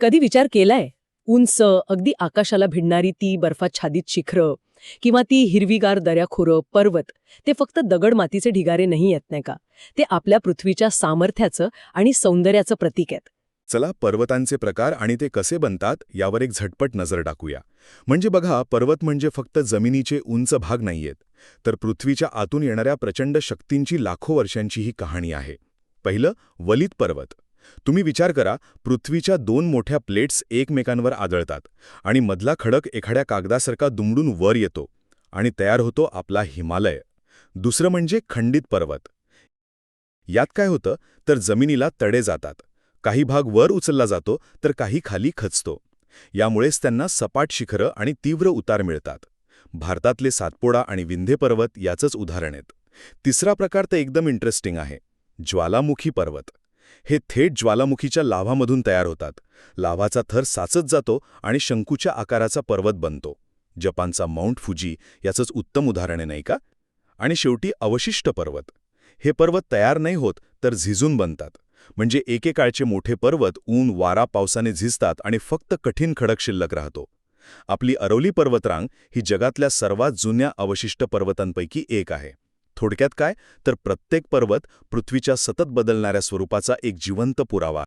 कधी विचार केलाय? उंच अगदी आकाशाला भिडणारी ती बर्फाच्छादित शिखरं किंवा ती हिरवीगार दऱ्याखोरं पर्वत ते फक्त दगड मातीचे ढिगारे नाही येत नाही का? ते आपल्या पृथ्वीच्या सामर्थ्याचं आणि सौंदर्याचं प्रतीक आहेत. चला पर्वतांचे प्रकार आणि ते कसे बनतात यावर एक झटपट नजर टाकूया. म्हणजे बघा पर्वत म्हणजे फक्त जमिनीचे उंच भाग नाहीयेत तर पृथ्वीच्या आतून येणाऱ्या प्रचंड शक्तींची लाखो वर्षांची ही कहाणी आहे. पहिलं वलित पर्वत. तुम्ही विचार करा पृथ्वीच्या दोन मोठ्या प्लेट्स एकमेकांवर आदळतात आणि मधला खडक एखाद्या कागदासारखा दुमडून वर येतो आणि तयार होतो आपला हिमालय. दुसरं म्हणजे खंडित पर्वत. यात काय होतं तर जमिनीला तडे जातात. काही भाग वर उचलला जातो तर काही खाली खचतो. यामुळेच त्यांना सपाट शिखरं आणि तीव्र उतार मिळतात. भारतातले सातपोडा आणि विंधे पर्वत याचंच उदाहरण आहेत. तिसरा प्रकार तर एकदम इंटरेस्टिंग आहे ज्वालामुखी पर्वत. हे थेट ज्वालामुखीच्या लाव्हामधून तयार होतात. लाव्हाचा थर साचत जातो आणि शंकूच्या आकाराचा पर्वत बनतो. जपानचा माउंट फुजी याचंच उत्तम उदाहरण नाही का? आणि शेवटी अवशिष्ट पर्वत. हे पर्वत तयार नाही होत तर झिजून बनतात. म्हणजे एकेकाळचे मोठे पर्वत ऊन वारा पावसाने झिजतात आणि फक्त कठीण खडक शिल्लक राहतो. आपली अरवली पर्वतरांग ही जगातल्या सर्वात जुन्या अवशिष्ट पर्वतांपैकी एक आहे. थोडक्यात काय? तर प्रत्येक पर्वत पृथ्वीच्या सतत बदलणाऱ्या स्वरूपाचा एक जिवंत पुरावा.